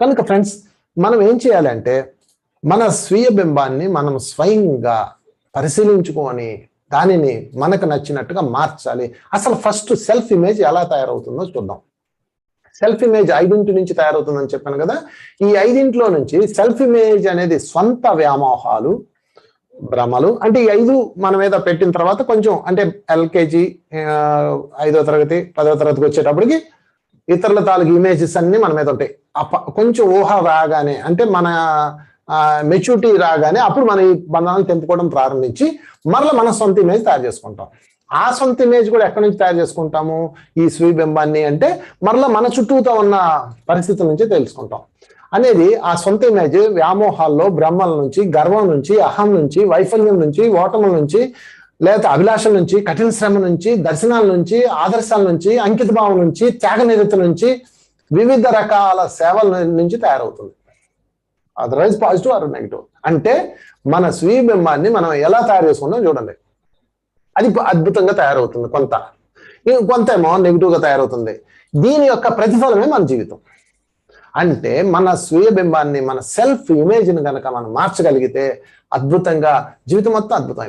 కనుక ఫ్రెండ్స్ మనం ఏం చేయాలంటే మన స్వీయ బింబాన్ని మనం స్వయంగా పరిశీలించుకొని దానిని మనకు నచ్చినట్టుగా మార్చాలి. అసలు ఫస్ట్ సెల్ఫ్ ఇమేజ్ ఎలా తయారవుతుందో చూద్దాం. సెల్ఫ్ ఇమేజ్ ఐదింటి నుంచి తయారవుతుందని చెప్పాను కదా ఈ ఐదింట్లో నుంచి సెల్ఫ్ ఇమేజ్ అనేది సొంత వ్యామోహాలు భ్రమలు అంటే ఈ ఐదు మన మీద పెట్టిన తర్వాత కొంచెం అంటే ఎల్కేజీ ఐదో తరగతి పదో తరగతికి వచ్చేటప్పటికి ఇతరుల తాలూకు ఇమేజెస్ అన్ని మన మీద ఉంటాయి. అప్ప కొంచెం ఊహ రాగానే అంటే మన మెచ్యూరిటీ రాగానే అప్పుడు మన ఈ బంధాలను తెంపుకోవడం ప్రారంభించి మరలా మన సొంత ఇమేజ్ తయారు చేసుకుంటాం. ఆ సొంత ఇమేజ్ కూడా ఎక్కడి నుంచి తయారు చేసుకుంటాము? ఈ స్వీబింబాన్ని అంటే మరలా మన చుట్టూతో ఉన్న పరిస్థితుల నుంచి తెలుసుకుంటాం. అనేది ఆ సొంత ఇమేజ్ వ్యామోహాల్లో బ్రహ్మల నుంచి గర్వం నుంచి అహం నుంచి వైఫల్యం నుంచి ఓటముల నుంచి లేదా అభిలాషల నుంచి కఠిన శ్రమ నుంచి దర్శనాల నుంచి ఆదర్శాల నుంచి అంకిత భావం నుంచి త్యాగ నిరత నుంచి వివిధ రకాల సేవల నుంచి తయారవుతుంది. అదర్వైజ్ పాజిటివ్ ఆర్ నెగిటివ్ అంటే మన స్వీయ బింబాన్ని మనం ఎలా తయారు చేసుకున్నాం చూడండి. అది అద్భుతంగా తయారవుతుంది కొంత. కొంత ఏమో నెగిటివ్గా తయారవుతుంది. దీని యొక్క ప్రతిఫలమే మన జీవితం. అంటే మన స్వీయ బింబాన్ని మన సెల్ఫ్ ఇమేజ్ని కనుక మనం మార్చగలిగితే అద్భుతంగా జీవితం మొత్తం అద్భుతం